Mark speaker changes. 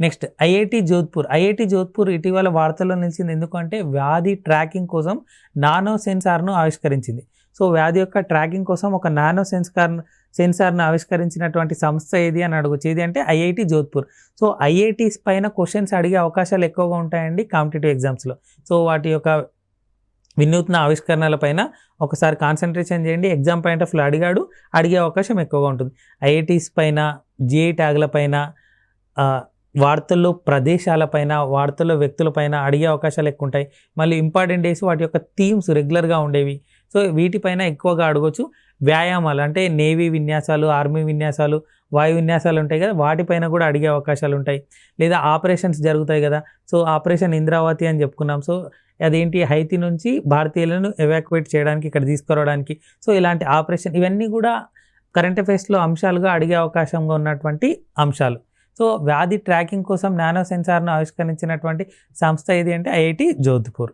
Speaker 1: Next IIT Jodhpur. IIT Jodhpur ఇటీవల వార్తల్లో నిలిచింది ఎందుకంటే వ్యాధి ట్రాకింగ్ కోసం నానో సెన్సార్ను ఆవిష్కరించింది. సో వ్యాధి యొక్క ట్రాకింగ్ కోసం ఒక నానో సెన్సార్ సెన్సార్ను ఆవిష్కరించినటువంటి సంస్థ ఏది అని అడగచ్చు. అంటే ఐఐటి జోధ్పూర్. సో ఐఐటీస్ పైన క్వశ్చన్స్ అడిగే అవకాశాలు ఎక్కువగా ఉంటాయండి కాంపిటేటివ్ ఎగ్జామ్స్లో. సో వాటి యొక్క వినూత్న ఆవిష్కరణల పైన ఒకసారి కాన్సన్ట్రేషన్ చేయండి. ఎగ్జామ్ పాయింట్ ఆఫ్ వ్యూ అడిగాడు అడిగే అవకాశం ఎక్కువగా ఉంటుంది. ఐఐటీస్ పైన జిఐ ట్యాగ్ల పైన వార్తల్లో ప్రదేశాలపైన వార్తల్లో వ్యక్తులపైన అడిగే అవకాశాలు ఎక్కువ ఉంటాయి మళ్ళీ ఇంపార్టెంట్ డేస్ వాటి యొక్క థీమ్స్ రెగ్యులర్గా ఉండేవి. సో వీటిపైన ఎక్కువగా అడగొచ్చు వ్యాయామాలు. అంటే నేవీ విన్యాసాలు ఆర్మీ విన్యాసాలు వాయు విన్యాసాలు ఉంటాయి కదా వాటిపైన కూడా అడిగే అవకాశాలు ఉంటాయి. లేదా ఆపరేషన్స్ జరుగుతాయి కదా సో ఆపరేషన్ ఇంద్రావతి అని చెప్పుకున్నాం. సో అదేంటి? హైతి నుంచి భారతీయులను ఎవాక్యువేట్ చేయడానికి ఇక్కడ తీసుకురావడానికి. సో ఇలాంటి ఆపరేషన్ ఇవన్నీ కూడా కరెంట్ అఫైర్స్లో అంశాలుగా అడిగే అవకాశంగా ఉన్నటువంటి అంశాలు. సో వ్యాధి ట్రాకింగ్ కోసం నానో సెన్సార్ను ఆవిష్కరించినటువంటి సంస్థ ఏది అంటే ఐఐటి జోధ్పూర్.